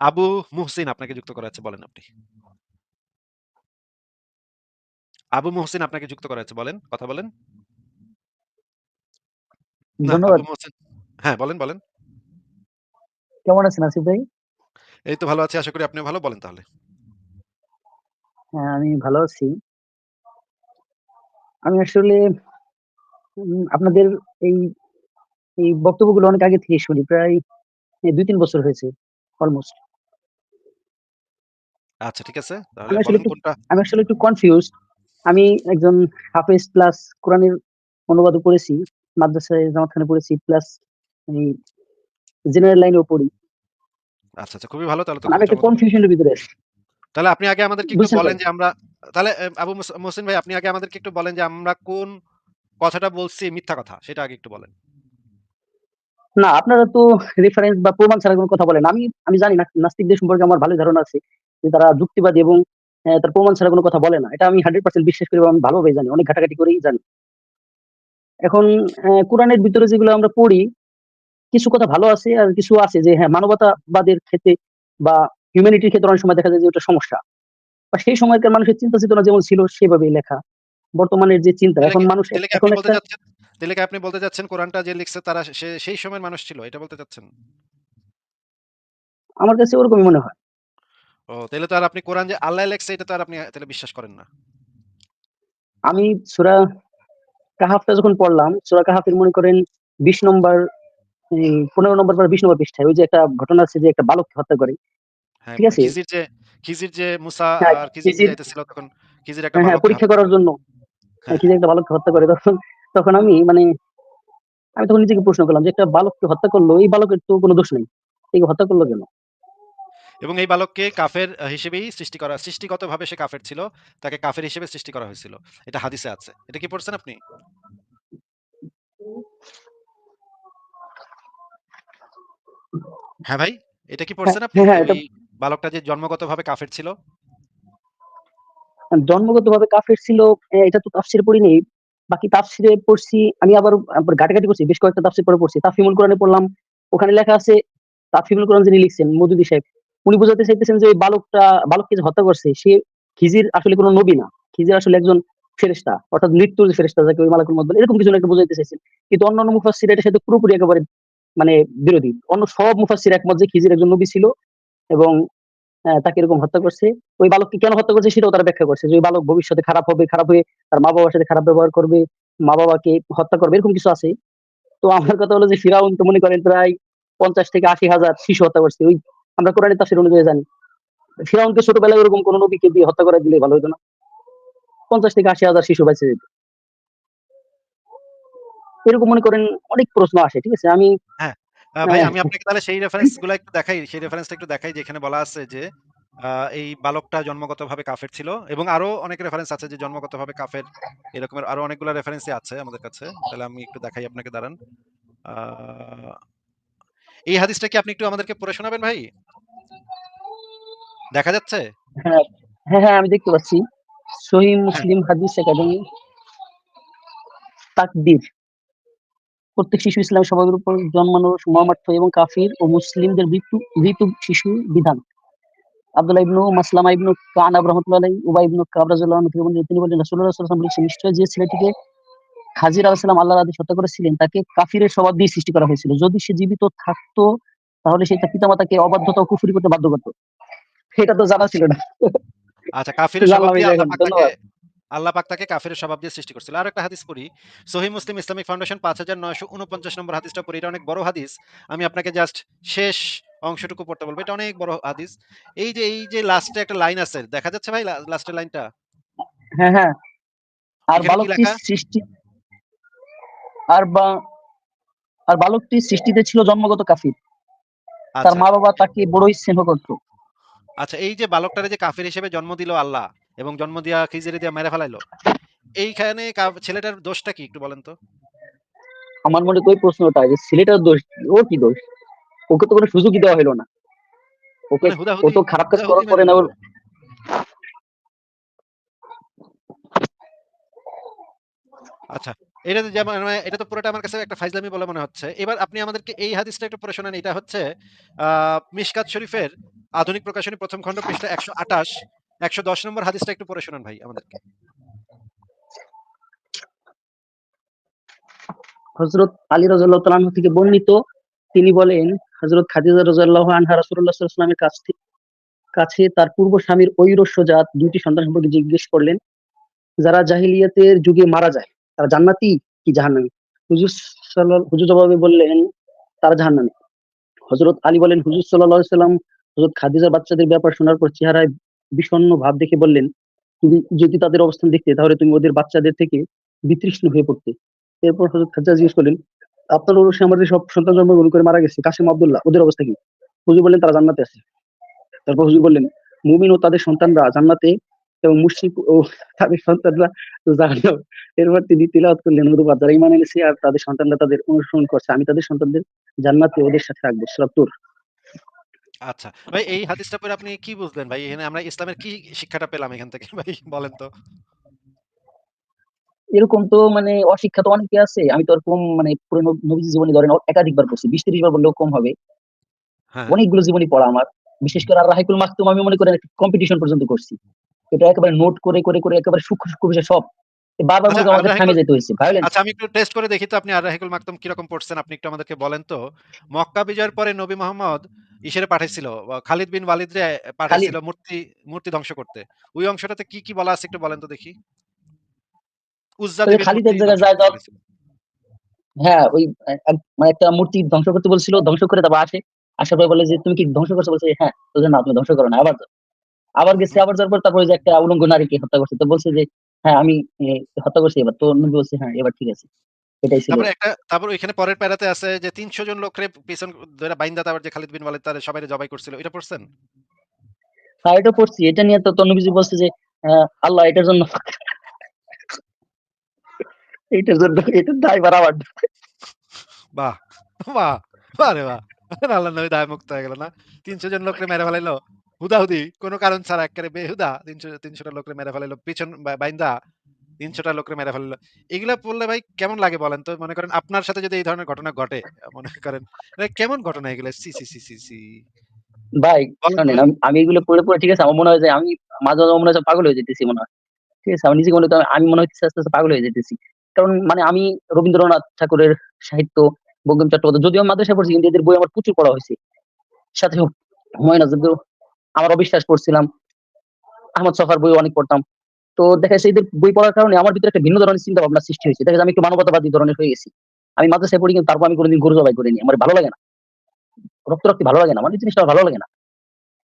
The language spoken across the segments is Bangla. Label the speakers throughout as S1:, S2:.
S1: আবু মুহসিন আপনাকে যুক্ত করা হয়েছে বলেন আপনি। আবু মুহসিন আপনাকে যুক্ত করা হয়েছে বলেন, কথা বলেন।
S2: ধন্যবাদ।
S1: হ্যাঁ, বলেন, বলেন।
S2: কেমন আছেন আসিফ ভাই?
S1: এই তো ভালো আছি। আশা করি আপনিও ভালো। বলেন তাহলে।
S2: হ্যাঁ, আমি ভালো আছি। আমি আসলে আপনাদের এই, এই বক্তব্যগুলো অনেক আগে থেকে শুনি। প্রায় এ ২-৩ বছর হয়েছে অলমোস্ট।
S1: আচ্ছা ঠিক আছে। তাহলে
S2: আমি আসলে
S1: বলেন
S2: একটু
S1: কোনটা?
S2: আমি আসলে একটু কনফিউজড। আমি একজন হাফেজ প্লাস কোরআনের অনুবাদও পড়েছি। মাদ্রাসায় জামাতখানে পড়েছি প্লাস জেনারেল লাইনেও পড়ি।
S1: আচ্ছা, আচ্ছা খুবই ভালো তাহলে তো
S2: মানে আমি
S1: খুবই
S2: একটা
S1: চমৎকার।
S2: কনফিউশন ভিতরে আছি।
S1: তাহলে আপনি আগে আমাদেরকে একটু
S2: বুঝছেন
S1: বলেন? যে আমরা তাহলে আবু মুস মুহসিন ভাই আপনি আগে আমাদেরকে একটু বলেন যে আমরা কোন কথাটা বলছি মিথ্যা কথা সেটা আগে একটু বলেন।
S2: না, আপনারা তো রেফারেন্স বা প্রমাণ ছাড়া কোন কথা বলেন আমি, আমি জানি না নাস্তিকদের সম্পর্কে আমার ভালো ধারণা আছে। তারা যুক্তিবাদী এবং তার প্রমাণ ছাড়া কোনো কথা বলে না। এটা আমি 100% বিশ্বাস করি আমি ভালোভাবেই জানি। অনেক ঘাটাঘাটি করেই জানি। এখন কোরআনের ভিতরে যেগুলো আমরা পড়ি, কিছু কথা ভালো আছে আর কিছু আছে যে হ্যাঁ, মানবতাবাদের ক্ষেত্রে বা হিউম্যানিটির ক্ষেত্রে অনেক সময় দেখা যায় যে ওটা সমস্যা। বা সেই সময়কার মানুষের চিন্তা চেতনা যেমন ছিল সেভাবেই লেখা। বর্তমানের যে চিন্তা এখন মানুষ এখন একটা
S1: আপনি বলতে চাচ্ছেন কোরআনটা যে লিখছে তারা সেই সময়ের মানুষ ছিল এটা বলতে চাচ্ছেন?
S2: আমার কাছে ওরকমই মনে হয়।
S1: ও তাইলে তো আর আপনি কোরআন যে আল্লাহ লেখছে এটা তো আর আপনি তাইলে বিশ্বাস করেন না।
S2: আমি সূরা কাহাফটা যখন পড়লাম, সূরা কাহাফের মনে করেন ২০ নম্বর এই ১৫ নম্বর বা ২০ নম্বর পৃষ্ঠায় ওই যে একটা ঘটনা আছে যে একটা বালককে হত্যা করে।
S1: হ্যাঁ,
S2: ঠিক আছে?
S1: খিজির যে খিজির যে মুসা
S2: হ্যাঁ,
S1: আর খিজির যাইতেছিল তখন খিজির একটা
S2: হ্যাঁ, পরীক্ষা করার জন্য হ্যাঁ। খিজির একটা বালককে হত্যা করে তখন, তখন আমি মানে আমি তখন নিজেকে প্রশ্ন করলাম যে একটা বালককে হত্যা করল, এই বালকের তো কোনো দোষ নেই। একে হত্যা করল কেন?
S1: এবং এই বালককে কাফের হিসেবেই সৃষ্টি করা সৃষ্টিগতভাবে সে কাফের ছিল। তাকে কাফের হিসেবে সৃষ্টি করা হয়েছিল। এটা হাদিসে আছে। এটা কি পড়ছেন আপনি? হ্যাঁ, ভাই, এটা কি পড়ছেন আপনি?
S2: হ্যাঁ, হ্যাঁ,
S1: বালকটা যে জন্মগতভাবে কাফের ছিল?
S2: জন্মগতভাবে কাফের ছিল এটা তো তাফসীরে পড়িনি। বাকি তাফসীরে পড়ছি আমি আবার ঘাটাঘাটি করছি। বেশ কয়েকটা তাফসির পরে পড়ছি। তাফহিমুল কোরআনে পড়লাম। ওখানে লেখা আছে তাফহিমুল কোরআন যিনি লিখছেন মওদুদী সাহেব। উনি বোঝাতে চাইতেছেন যে ওই বালকটা বালককে যে হত্যা করছে সে খিজির আসলে কোন নবী না। খিজির আসলে একজন ফেরেশতা। অর্থাৎ মৃত্যুর যে ফেরেশতা যাকে ওই মালাকুল বলে এরকম কিছু একটা বোঝাইতে চাইছেন। কিন্তু অন্যান্য মুফাসসির এটার সাথে পুরোপুরি একেবারে মানে বিরোধী। অন্য সব মুফাসসির একমত যে খিজির একজন নবী ছিল এবং তাকে এরকম হত্যা করছে। ওই বালককে কেন হত্যা করছে সেটাও তারা ব্যাখ্যা করছে। যে ওই বালক ভবিষ্যতে খারাপ হবে, খারাপ হয়ে তার মা-বাবার সাথে খারাপ ব্যবহার করবে, মা-বাবাকে হত্যা করবে এরকম কিছু আছে। তো আমার কথা হলো যে ফিরাউন তো মনে করেন প্রায় ৫০ থেকে ৮০ হাজার শিশু হত্যা করছে। ওই আমরা কোরআনের তাফসীর অনুযায়ী জানি। ফিরাউনকে ছোটবেলায় ওরকম কোন নবীকে দিয়ে হত্যা করায় দিলে ভালো হইতো না? ৫০ থেকে ৮০ হাজার শিশু বেঁচে যেত। এরকম মনে করেন অনেক প্রশ্ন আসে। ঠিক আছে? আমি
S1: হ্যাঁ, ভাই আমি আপনাকে তাহলে সেই রেফারেন্সগুলা একটু দেখাই। সেই রেফারেন্সটা একটু দেখাই যেখানে বলা আছে যে এই বালকটা জন্মগতভাবে কাফের ছিল এবং আরও অনেক রেফারেন্স আছে যে জন্মগতভাবে কাফের এরকমের আরও অনেকগুলা রেফারেন্সই আছে আমাদের কাছে। তাহলে আমি একটু দেখাই আপনাকে দাঁড়ান। এই হাদিসটা কি আপনি একটু আমাদেরকে পড়ে শোনাবেন ভাই? দেখা যাচ্ছে?
S2: হ্যাঁ, হ্যাঁ, হ্যাঁ, আমি দেখতে পাচ্ছি। সহিহ
S1: হ্যাঁ।
S2: মুসলিম হাদিস একাডেমি তাকদীর প্রত্যেক শিশু ইসলামের স্বভাবের উপর জন্মানো মর্মার্থ এবং কাফির ও মুসলিমদের মৃত্যু মৃত শিশু বিধান। আব্দুল্লাহ ইবনু মাসলামা ইবনু কানাব রাহমাতুল্লাহ আলাইহি, উবাই ইবনু কাব রাদিয়াল্লাহু আনহু থেকে বর্ণিত তিনি বলেন রাসূলুল্লাহ সাল্লাল্লাহু আলাইহি ওয়াসাল্লাম বলেছেন নিশ্চয় যে ছেলেটিকে খাজির আলাইহিস সালাম আল্লাহর আদেশে হত্যা করেছিলেন তাকে কাফিরের স্বভাব দিয়ে সৃষ্টি করা হয়েছিল। যদি সে জীবিত থাকতো তাহলে সে তার পিতামাতাকে অবাধ্যতা কুফরি করতে বাধ্য করত। এটা তো জানা ছিল না।
S1: আচ্ছা কাফিরের স্বভাব দিয়ে আল্লাহ পাক তাকে। আল্লাহ কাফিরের স্বভাব দিয়ে সৃষ্টি করছিল। আরেকটা হাদিস পড়ি। সহিহ মুসলিম ইসলামিক ফাউন্ডেশন ৫৯৪৯ নম্বর হাদিসটা পড়ি। এটা অনেক বড় হাদিস। আমি আপনাকে জাস্ট শেষ অংশটুকু পড়তে বলব। এটা অনেক বড় হাদিস। এই যে এই যে লাস্টে একটা লাইন আছে। দেখা যাচ্ছে ভাই লাস্টের লাইনটা?
S2: হ্যাঁ, হ্যাঁ। আর? সৃষ্টি আর বা আর বালকটি সৃষ্টিতে ছিল জন্মগত কাফির। তার
S1: আচ্ছা।
S2: মা-বাবা তাকে বড়ই স্নেহ করত।
S1: আচ্ছা এই যে বালকটারে যে কাফির হিসেবে জন্ম দিল আল্লাহ এবং জন্ম দিয়া খিজিরে দিয়া মেরে ফেলাইলো। এইখানে ছেলেটার দোষটা কি একটু বলেন তো?
S2: আমার মনে ওই প্রশ্নটা যে ছেলেটার দোষ? ওর কি দোষ? ওকে তো কোনো সুযোগই দেওয়া হইল না। ওকে
S1: মানে
S2: ও তো খারাপ কাজ করার পরে না। ওর
S1: আচ্ছা। এটা তো যেমন মানে এটা তো পুরোটা আমার কাছে একটা ফাইজলামি বলে মনে হচ্ছে। এবার আপনি আমাদেরকে এই হাদিসটা একটু পড়ে শোনান। এটা হচ্ছে মিশকাত শরীফের আধুনিক প্রকাশনী প্রথম খণ্ড পৃষ্ঠা ১২৮ ১১০ নম্বর হাদিসটা একটু পড়ে শোনান ভাই আমাদেরকে।
S2: হযরত আলী রাদিয়াল্লাহু তাআলা থেকে বর্ণিত তিনি বলেন হজরত খাদিজা রাদিয়াল্লাহু আনহা আলাইহি ওয়াসাল্লামের কাছ থে কাছে তার পূর্ব স্বামীর ঐরস্যজাত ২ টি সন্তান সম্পর্কে জিজ্ঞেস করলেন, যারা জাহিলিয়াতের যুগে মারা যায় তারা জান্নাতি কি জাহান্নামী? হুজুর সাল্লা হুজুর জবাবে বললেন, তারা জাহান্নামী। হযরত আলী বলেন, হুজুর সাল্লাল্লাহু আলাইহি ওয়াসাল্লাম হযরত খাদিজার বাচ্চাদের ব্যাপার শোনার পর চেহারায় বিষণ্ণ ভাব দেখে বললেন, তুমি যদি তাদের অবস্থান দেখতে তাহলে তুমি ওদের বাচ্চাদের থেকে বিতৃষ্ণ হয়ে পড়তে। এরপর হযরত খাদিজা জিজ্ঞেস করলেন, আপনার ঔরসে আমাদের সব সন্তান জন্মগ্রহণ করে মারা গেছে। কাসেম আবদুল্লাহ ওদের অবস্থা কি? হুজুর বললেন, তারা জান্নাতে আছে। তারপর হুজুর বললেন, মুমিন ও তাদের সন্তানরা জান্নাতে এবং মুশরিক ও তাদের সন্তানরা জাহান্নামে। এরপর তিনি তিলাওয়াত করলেন, যারা ঈমান এনেছে আর তাদের সন্তানরা তাদের অনুসরণ করছে, আমি তাদের সন্তানদের জান্নাতে ওদের সাথে রাখব।
S1: আচ্ছা। ভাই এই হাদিসটা পড়ে আপনি কি বুঝলেন ভাই? এখানে আমরা ইসলামের কি শিক্ষাটা পেলাম এখান থেকে ভাই বলেন তো?
S2: এরকম তো মানে অশিক্ষা তো অনেকে আছে। আমি তো ওরকম মানে পুরো ন নবীজির জীবনী ধরেন একাধিকবার পড়ছি। ২০-৩০ বার বললেও কম হবে।
S1: হ্যাঁ।
S2: অনেকগুলো জীবনী পড়া আমার। বিশেষ করে আর রাহিকুল মাকতুম আমি মনে করেন একটা কম্পিটিশন পর্যন্ত করছি। এটা একেবারে নোট করে, করে, করে একেবারে সূক্ষ্ম, সূক্ষ্ম বিষয় সব। বারবার মনে
S1: আচ্ছা আর-রাহিকুল
S2: থামে যেতে হইছে। ভায়োলেন্স।
S1: আচ্ছা আমি একটু টেস্ট করে দেখি তো আপনি মাকতুম কীরকম পড়ছেন? আপনি একটু আমাদেরকে বলেন তো। মক্কা বিজয়ের পরে নবী মোহাম্মদ ইসেরে পাঠাইছিল। খালিদ বিন ওয়ালিদরে পাঠাইছিল
S2: খালিদ।
S1: মূর্তি মূর্তি ধ্বংস করতে। ওই অংশটাতে কি, কি বলা আছে একটু বলেন তো দেখি? উজ্জা
S2: খালিদ এক জায়গায় যায়। হ্যাঁ, ওই মানে একটা মূর্তি ধ্বংস করতে বলছিল। ধ্বংস করে তারপর আসে। আসার পরে বলে যে, "তুমি কি ধ্বংস করছ?" বলছে, "হ্যাঁ।" "না তুমি ধ্বংস করো না আবার যাও।" আবার গেছে, আবার যাওয়ার পর তারপর যে একটা উলঙ্গ নারীকে হত্যা করছে। তো বলছে যে, "হ্যাঁ, আমি হত্যা করছি এবার।" তো নবী বলছে, "হ্যাঁ, এবার ঠিক আছে।" এটাই ছিল।
S1: তারপরে একটা তারপর ওইখানে পরের প্যারাতে আছে যে ৩০০ জন লোকরে পিছন ধইরা বাইন্দা তারপর যে খালিদ বিন ওয়ালিদ তারে সবাইরে জবাই করছিল। এটা পড়ছেন?
S2: হ্যাঁ, এটা পড়ছি। এটা নিয়ে তো, তো বলছে যে, আল্লাহ এটার জন্য এটার জন্য দায়ভার আমার।
S1: বাহ! বাহ! বাহরে বাহ! আল্লাহর নবী দায়মুক্ত হয়ে গেল না? ৩০০ জন লোকরে মেরে ফেলাইলো। হুদাহুদি কোনো কারণ ছাড়া এক্কারে বেহুদা ৩০০ ৩০০ টা লোকরে মেরে ফেলাইলো। পিছন বাইন্দা ৩০০ টা লোকরে মেরে ফেলাইলো। এগুলা পড়লে ভাই কেমন লাগে বলেন তো? মনে করেন আপনার সাথে যদি এই ধরনের ঘটনা ঘটে, মনে করেন কেমন ঘটনা এগুলা? ছি, ছি, ছি, ছি, ছি।
S2: ভাই। আমি আমি এগুলো পড়ে, পড়ে ঠিক আছে আমার মনে হয় যে আমি মাঝে, মাঝে মনে হচ্ছে পাগল হয়ে যাইতেছি মনে হয়। ঠিক আছে? আমার নিজেকে মনে আমি মনে হচ্ছে আস্তে, আস্তে পাগল হয়ে যাইতেছি। কারণ মানে আমি রবীন্দ্রনাথ ঠাকুরের সাহিত্য, বঙ্কিম চট্টোপাধ্যায় যদিও আমি মাদ্রাসায় পড়ছি কিন্তু এদের বই আমার প্রচুর পড়া হইছে। সাথে হুমায়ুন আজাদের আমার অবিশ্বাস পড়ছিলাম। আহমদ ছফার বই অনেক পড়তাম। তো দেখা যাচ্ছে বই পড়ার কারণে আমার ভিতরে একটা ভিন্ন ধরনের চিন্তা ভাবনা সৃষ্টি হয়েছে। দেখা আমি একটু মানবতাবাদী ধরনের হয়ে গেছি। আমি মাদ্রাসায় পড়ি কিন্তু তারপর আমি কোনদিন গরু জবাই করিনি। আমার ভালো লাগে না। রক্ত রক্তি ভালো লাগে না। এই জিনিসটা ভালো লাগে না।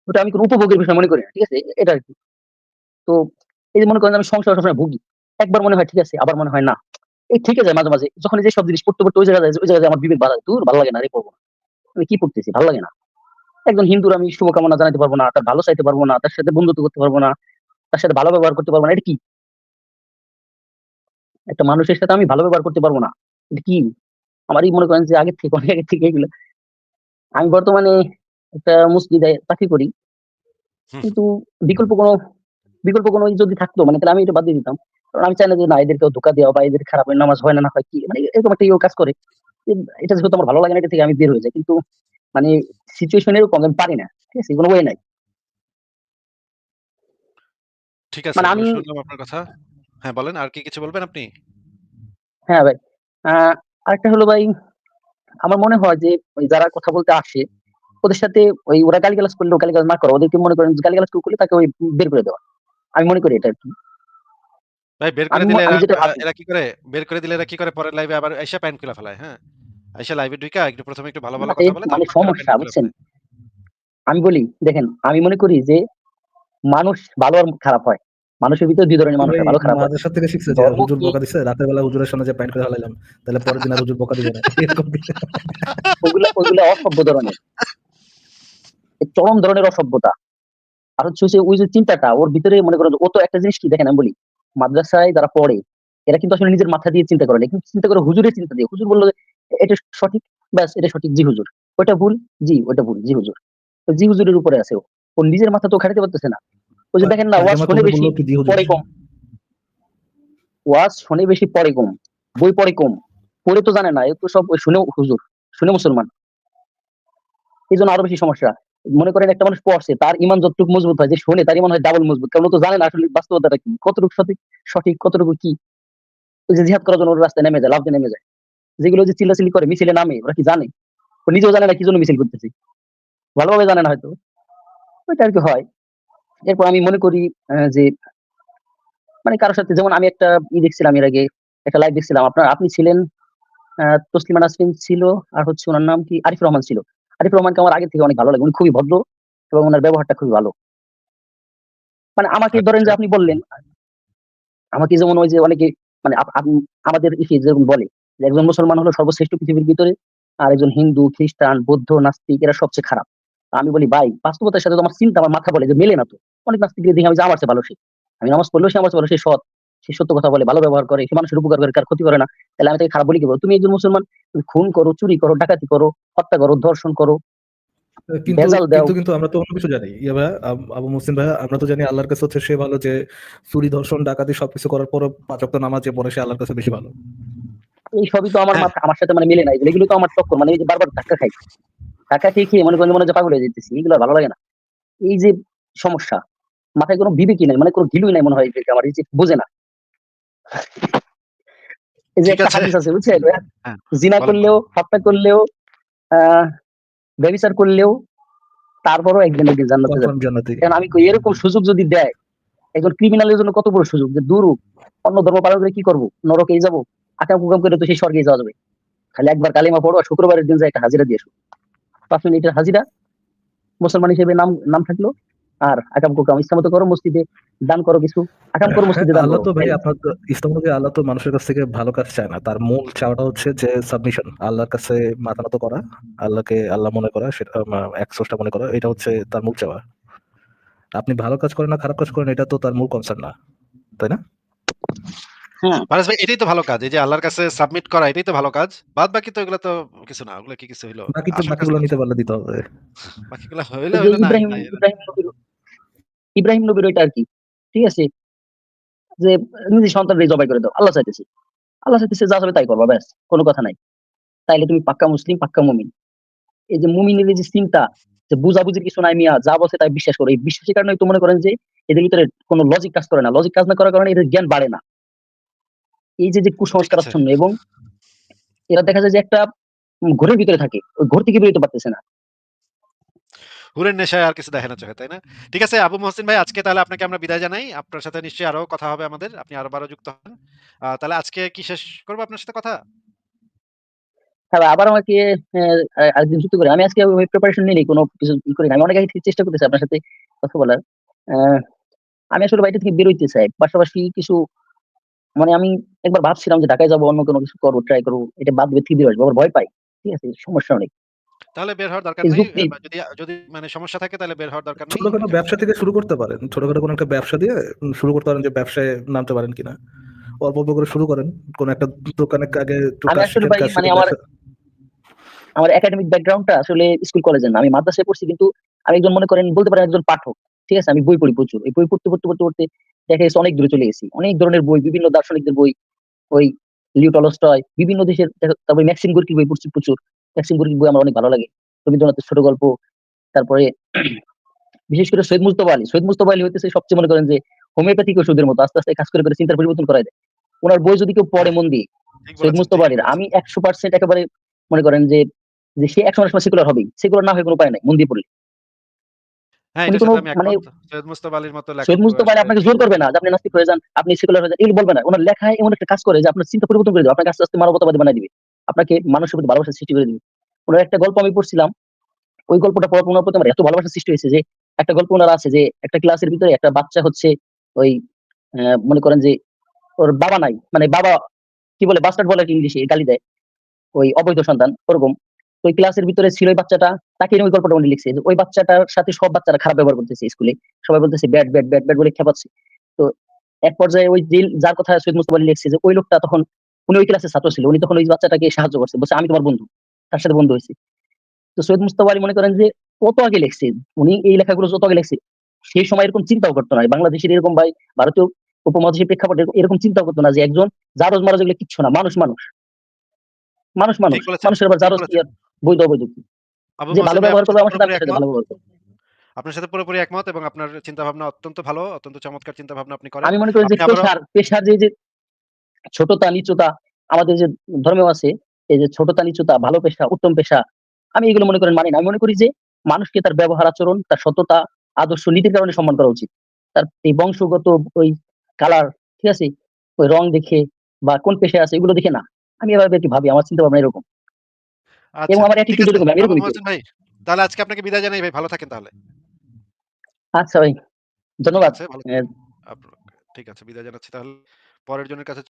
S2: ওটা আমি কোন উপভোগের বিষয় মনে করি না। ঠিক আছে? এটা আরকি। তো এই যে মনে করেন আমি সংসার সবসময় ভুগি। একবার মনে হয় ঠিক আছে, আবার মনে হয় না। এই থেকে যায় মাঝে, মাঝে। যখন যে সব জিনিস পড়তে, পড়তে ওই জায়গায় ওই জায়গায় আমার বিবেক বাধা দেয়। ধুর ভালো লাগে না, আরে পড়ব। আমি কি পড়তেছি? ভালো লাগে না। একজন হিন্দুর আমি শুভকামনা জানাতে পারব না, তার ভালো চাইতে পারব না, তার সাথে বন্ধুত্ব করতে পারব না, তার সাথে ভালো ব্যবহার করতে পারব না। এটা কি? একটা মানুষের সাথে আমি ভালো ব্যবহার করতে পারব না। এটা কি? আমারই মনে করেন যে আগের থেকে অনেক আগের থেকে এগুলো আমি বর্তমানে একটা মসজিদে চাকরি করি। কিন্তু বিকল্প কোন বিকল্প কোন যদি থাকতো মানে তাহলে আমি এটা বাদ দিয়ে দিতাম। কারণ আমি চাই না যে না এদেরকেও ধোকা দেওয়া বা এদের খারাপ নামাজ হয় না, না হয় কি মানে এরকম একটা ইয়ে কাজ করে। এটা যেহেতু আমার ভালো লাগে না এটা থেকে আমি বের হয়ে যাই। কিন্তু মানে সিচুয়েশন এরকম আমি পারি না। ঠিক আছে? কোন ওয়ে নাই।
S1: ঠিক আছে,
S2: মানে
S1: আমি শুনলাম আপনার কথা। হ্যাঁ, বলেন আর কি কিছু বলবেন আপনি?
S2: হ্যাঁ ভাই। আরেকটা হলো ভাই, আমার মনে হয় যে যারা কথা বলতে আসে, ওদের সাথে ওই ওরা গালিগালাজ করলেও গালিগালাজ না করো ওদেরকে মনে করেন গালিগালাজ কেউ করলে তাকে ওই বের করে দেওয়া। আমি মনে করি এটা আরকি।
S1: ভাই বের করে দিলে এরা কি করে? বের করে দিলে এরা কি করে পরের লাইভে আবার আইসা প্যান্ট খুলে ফেলায়, হ্যাঁ? আইসা লাইভে ঢুইকা একটু ১ম এ একটু ভালো, ভালো কথা বলে
S2: মানে সমস্যা বুঝছেন? আমি বলি দেখেন আমি মনে করি যে মানুষ ভালো আর খারাপ হয়। মানুষের ভিতরে ২ ধরনের মানুষ ভালো খারাপ।
S3: মাদ্রাসা থেকে শিখছে যে হুজুর বকা দিছে, রাতের বেলা হুজুরের সামনে যে প্যান্ট ফেলাইলাম। তাহলে পরের দিন আর হুজুর বকা দিবে না।
S2: ওগুলা ওগুলা অসভ্য ধরনের। চরম ধরনের অসভ্যতা। আর হচ্ছে ওই যে চিন্তাটা ওর ভিতরে মনে করেন ও তো একটা জিনিস কি দেখেন আমি বলি, মাদ্রাসায় যারা পড়ে এরা কিন্তু আসলে নিজের মাথা দিয়ে চিন্তা করে না। কিন্তু চিন্তা করে হুজুরের চিন্তা দিয়ে। হুজুর বলল যে এটা সঠিক, ব্যাস এটা সঠিক, জি হুজুর। ওইটা ভুল, জি ওইটা ভুল, জি হুজুর। জি হুজুরের উপরে আছে ও। ও নিজের মাথা তো খাটাতে পারতেছে না। ওই যে দেখেন না ওয়াজ শোনে বেশি। পড়ে কম। ওয়াজ শোনে বেশি, পরে কম। বই পড়ে কম। পড়ে তো জানে না। এ তো সব শুনে হুজুর, শুনে মুসলমান। এই জন্য আরও বেশি সমস্যা। মনে করেন একটা মানুষ পড়ছে তার ইমান যতটুকু মজবুত হয় যে শোনে তার ইমান হয় ডাবল মজবুত কারণ তো জানে না আসলে বাস্তবতাটা কি কতটুকু সঠিক সঠিক কতটুকু কি ওই যে জিহাদ করার জন্য ওর রাস্তায় নেমে যায় লাভ নেমে যায় যেগুলো যে চিল্লাচিল্লি করে মিছিলে নামে ওরা কি জানে? ও নিজেও জানে না কি জন্য মিছিল করতেছে। ভালোভাবে জানে না হয়তো। ওইটা আর কি হয়। এরপর আমি মনে করি যে মানে কারোর সাথে যেমন আমি একটা ই দেখছিলাম এর আগে একটা লাইভ দেখছিলাম। আপনার আপনি ছিলেন তসলিমা নাসরিন ছিল আর হচ্ছে ওনার নাম কি? আরিফ রহমান ছিল। আরিফ রহমানকে আমার আগে থেকে অনেক ভালো লাগে। উনি খুবই ভদ্র এবং ওনার ব্যবহারটা খুবই ভালো। মানে আমাকে ধরেন যে আপনি বললেন আমাকে যেমন ওই যে অনেকে মানে আমাদের ইসে যেরকম বলে একজন মুসলমান হলো সর্বশ্রেষ্ঠ পৃথিবীর ভিতরে আর একজন হিন্দু খ্রিস্টান বৌদ্ধ নাস্তিক এরা সবচেয়ে খারাপ। আমি বলি ভাই বাস্তবতার সাথে তোমার চিন্তা আমার মাথা বলে যে মেলে না তো। অনেক নাস্তিকদের দেখি আমি যে আমার চেয়ে ভালো সে। আমি নামাজ পড়লেও সে আমার চেয়ে ভালো সে সৎ সে সত্য কথা বলে ভালো ব্যবহার করে সে মানুষের উপকার করে কার ক্ষতি করে না। তাহলে আমি তাকে খারাপ বলি কি বলব? তুমি একজন মুসলমান তুমি খুন করো চুরি করো ডাকাতি করো হত্যা করো ধর্ষণ করো।
S3: কিন্তু আমরা তো অন্য কিছু জানি। আবু মুসলিম ভাইয়া আমরা তো জানি আল্লাহর কাছে হচ্ছে সে ভালো যে চুরি ধর্ষণ ডাকাতি সবকিছু করার পরও পাঁচ নামাজ যে পড়ে সে আল্লাহর কাছে বেশি ভালো।
S2: এই সবই তো আমার
S1: হ্যাঁ।
S2: মাথা আমার সাথে মানে মিলে নাই এগুলো তো আমার টক্কর মানে বারবার ধাক্কা খাই। ধাক্কা খেয়ে খেয়ে মনে করেন মনে হচ্ছে পাগল হয়ে যেতেছি এগুলো ভালো লাগে না। এই যে সমস্যা মাথায় কোনো বিবেকই নাই মানে কোনো গিলুই নাই মনে হয় আমার এই যে বুঝে না। এই যে একটা হাদিস আছে বুঝছেন?
S1: হ্যাঁ,
S2: জিনা করলেও হত্যা করলেও আহ ব্যবিচার করলেও তারপরও একদিন একদিন জান্নাতে যাবে। কারণ আমি এরকম সুযোগ যদি দেয় একজন ক্রিমিনালের জন্য কত বড় সুযোগ? যে দূর অন্য ধর্ম পালন করে কি করব? নরকেই যাব? আকাম কুকাম করে তো সেই স্বর্গে যাওয়া যাবে। খালি একবার কালিমা পড়ো আর শুক্রবারের দিন যায় একটা হাজিরা দিয়ে এসো। পাঁচ মিনিটের হাজিরা মুসলমান হিসেবে নাম নাম থাকল। আর আকাম কুকাম মতো করো মসজিদে দান করো কিছু। আকাম করো মসজিদে দান
S3: আল্লাহ তো ভাই আপনার ইসলাম অনুযায়ী আল্লাহ তো মানুষের কাছ থেকে ভালো কাজ চায় না। তার মূল চাওয়াটা হচ্ছে যে সাবমিশন আল্লাহর কাছে মাথা নত করা আল্লাহকে আল্লাহ মনে করা সেটা একশোটা মনে করা এটা হচ্ছে তার মূল চাওয়া। আপনি ভালো কাজ করেন না খারাপ কাজ করেন এটা তো তার মূল কনসার্ন না তাই না?
S2: হ্যাঁ।
S1: পারস ভাই এটাই তো ভালো কাজ এই যে আল্লাহর কাছে সাবমিট করা এটাই তো ভালো কাজ। বাদ বাকি তো এগুলো তো কিছু না ওগুলো কি কিছু হইল?
S3: বাকি তো বাকিগুলো নিতে পারলে দিতে হবে।
S1: বাকিগুলো হইল হইল না
S2: ইব্রাহিম নবীর ওইটা আর কি ঠিক আছে? যে নিজের সন্তানকে জবাই করে দাও আল্লাহ চাইতেছে। আল্লাহ চাইতেছে যা যাবে তাই করবা ব্যাস কোনো কথা নাই। তাইলে তুমি পাক্কা মুসলিম পাক্কা মুমিন। এই যে মুমিনের যে চিন্তা যে বুঝাবুঝির কিছু নাই মিয়া যা বলছে তাই বিশ্বাস করো। এই বিশ্বাসের কারণে তো মনে করেন যে এদের ভিতরে কোনো লজিক কাজ করে না। লজিক কাজ না করার কারণে এদের জ্ঞান বাড়ে না। এই যে যে
S1: ঠিক আছে।
S2: কুসংস্কারাচ্ছন্ন এবং এরা দেখা যায় যে একটা ঘোরের ভিতরে থাকে ওই ঘর থেকে বেরোতে পারতেছে না।
S1: হুরের নেশায় আর কিছু দেখে না চোখে তাই না? ঠিক আছে আবু মহসিন ভাই আজকে তাহলে আপনাকে আমরা বিদায় জানাই। আপনার সাথে নিশ্চয়ই আরও কথা হবে আমাদের আপনি আরও বারো যুক্ত হন। তাহলে আজকে কি শেষ করব আপনার সাথে কথা?
S2: হ্যাঁ আবার আমাকে আরেকদিন যুক্ত করে আমি আজকে ওই প্রিপারেশন নিই কোনো কিছু করি। আমি অনেক আগে থেকে চেষ্টা করতেছি আপনার সাথে কথা বলার। আমি আসলে বাড়ি থেকে বেরোইতে চাই। পাশাপাশি কিছু মানে আমি একবার ভাবছিলাম যে ঢাকায় যাব অন্য কোনো কিছু করব ট্রাই করব এটা বাদ দিয়ে আসব আবার ভয় পাই। ঠিক আছে সমস্যা অনেক
S1: তাহলে বের হওয়ার দরকার নেই যদি যদি মানে সমস্যা থাকে তাহলে বের হওয়ার দরকার নেই।
S3: ছোটখাটো ব্যবসা থেকে শুরু করতে পারেন ছোটখাটো কোনো একটা ব্যবসা দিয়ে শুরু করতে পারেন যে ব্যবসায় নামতে পারেন কিনা। অল্প অল্প করে শুরু করেন কোন একটা দোকানে আগে
S2: মানে আমার- আমার একাডেমিক ব্যাকগ্রাউন্ডটা আসলে স্কুল কলেজের না। আমি মাদ্রাসায় পড়ছি কিন্তু আমি একজন মনে করেন বলতে পারেন একজন পাঠক। ঠিক আছে আমি বই পড়ি প্রচুর। এই বই পড়তে পড়তে পড়তে পড়তে দেখা গেছে অনেক দূরে চলে গেছি। অনেক ধরনের বই বিভিন্ন দার্শনিকদের বই ওই লিও টলস্টয় বিভিন্ন দেশের তারপরে ম্যাক্সিম গোর্কির বই পড়ছি প্রচুর। ম্যাক্সিম গোর্কির বই আমার অনেক ভালো লাগে। রবীন্দ্রনাথের ছোট গল্প তারপরে বিশেষ করে সৈয়দ মুস্তফা আলী। সৈয়দ মুস্তফা আলী হইতেছে সবচেয়ে মনে করেন যে হোমিওপ্যাথিক ওষুধের মতো আস্তে আস্তে কাজ করে করে চিন্তার পরিবর্তন করায় দেয়। ওনার বই যদি কেউ পড়ে মন দিয়ে সৈয়দ মুস্তফা আলীর আমি একশো পার্সেন্ট একেবারে মনে করেন যে যে সে একশো সময় সেকুলার হবেই। সেকুলার না হয়ে কোনো উপায় নাই মন দিয়ে পড়লে।
S1: হ্যাঁ এটার সাথে আমি
S2: মানে
S1: একমত সৈয়দ মুস্তফা আলীর মতো লেখক
S2: সৈয়দ মুস্তফা আলী আপনাকে জোর করবে না যে আপনি নাস্তিক হয়ে যান আপনি সেকুলার হয়ে যান এগুলো বলবে না। ওনার লেখায় এমন একটা কাজ করে যে আপনার চিন্তা পরিবর্তন করে দেবে আপনাকে আস্তে আস্তে মানবতাবাদী বানিয়ে দিবে আপনাকে মানুষের প্রতি ভালোবাসা সৃষ্টি করে দিবে। ওনার একটা গল্প আমি পড়ছিলাম ওই গল্পটা পড়ার পর ওনার প্রতি আমার এত ভালোবাসা সৃষ্টি হয়েছে যে একটা গল্প ওনার আছে যে একটা ক্লাসের ভিতরে একটা বাচ্চা হচ্ছে ওই মনে করেন যে ওর বাবা নাই মানে বাবা কি বলে বাস্টার্ড বলে ইংলিশে গালি দেয়। ওই অবৈধ সন্তান ওরকম। ওই ক্লাসের ভিতরে ছিল ওই বাচ্চাটা তাকে ওই গল্পটা উনি লিখছে। ওই বাচ্চাটার সাথে সব বাচ্চারা খারাপ ব্যবহার করতেছে স্কুলে। সবাই বলতেছে ব্যাট ব্যাট ব্যাট ব্যাট বলে খেপাচ্ছে। তো এক পর্যায়ে ওই যে যার কথা সৈয়দ মুস্তফা আলী লিখছে যে ওই লোকটা তখন উনি ওই ক্লাসের ছাত্র ছিল। উনি তখন ওই বাচ্চাটাকে সাহায্য করছে। বলছে আমি তোমার বন্ধু। তার সাথে বন্ধু হয়েছে। তো সৈয়দ মুস্তফা আলী মনে করেন যে কত আগে লিখছে। উনি এই লেখাগুলো যত আগে লিখছে সেই সময় এরকম চিন্তাও করতো না। বাংলাদেশের এরকম ভাই ভারতীয় উপমহাদেশের প্রেক্ষাপটে এরকম- চিন্তাও করতো না যে একজন জারজ মারজ এগুলো কিচ্ছু না। মানুষ মানুষ। মানুষ মানুষ। মানুষের আবার জারজ বৈধ অবৈধ যে ভালো ব্যবহার
S1: আপনার
S2: করবে আমার
S1: সাথে পুরোপুরি
S2: ভালো ব্যবহার করব
S1: আপনার সাথে পুরোপুরি একমত এবং আপনার চিন্তাভাবনা অত্যন্ত ভালো, অত্যন্ত চমৎকার চিন্তাভাবনা আপনি করেন।
S2: আমি মনে করি যে পেশার পেশার যে, যে ছোটতা নিচুতা আমাদের যে ধর্মেও আছে এই যে ছোটতা নিচুতা ভালো পেশা উত্তম পেশা আমি এগুলো মনে করেন মানি না। আমি মনে করি যে মানুষকে তার ব্যবহার আচরণ, তার সততা, আদর্শ নীতির কারণে সম্মান করা উচিত। তার এই বংশগত ওই কালার ঠিক আছে? ওই রং দেখে বা কোন পেশায় আছে এগুলো দেখে না। আমি এভাবে আরকি ভাবি আমার চিন্তা ভাবনা এরকম। এবং
S1: আচ্ছা,
S2: আমার অ্যাটিটিউড এরকম আমি এরকমই
S1: ভাই। তাহলে আজকে আপনাকে বিদায় জানাই ভাই। ভালো থাকেন তাহলে।
S2: আচ্ছা ভাই। ধন্যবাদ। অ্যা
S1: ঠিক আছে, বিদায় জানাচ্ছি তাহলে। পরের জনের কাছে